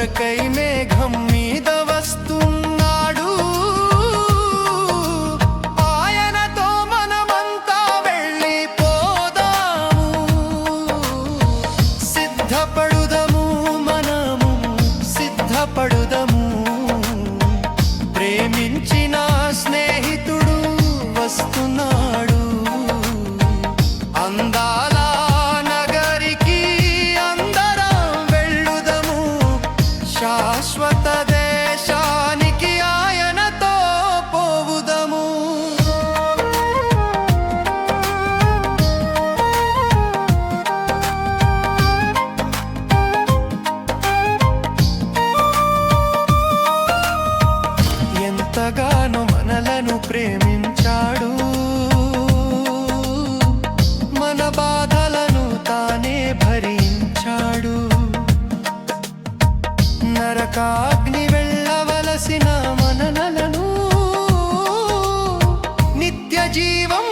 కొరకై మేఘం మీద వస్తున్నాడు. ఆయనతో మనమంతా వెళ్ళిపోదాము. సిద్ధపడుదము మనము సిద్ధపడుదము. ప్రేమించిన స్నేహితుడు వస్తున్నాడు. అందా మనలను ప్రేమించాడు. మన బాధలను తానే భరించాడు. నరకాగ్ని వెళ్ళవలసిన మననలను నిత్య జీవం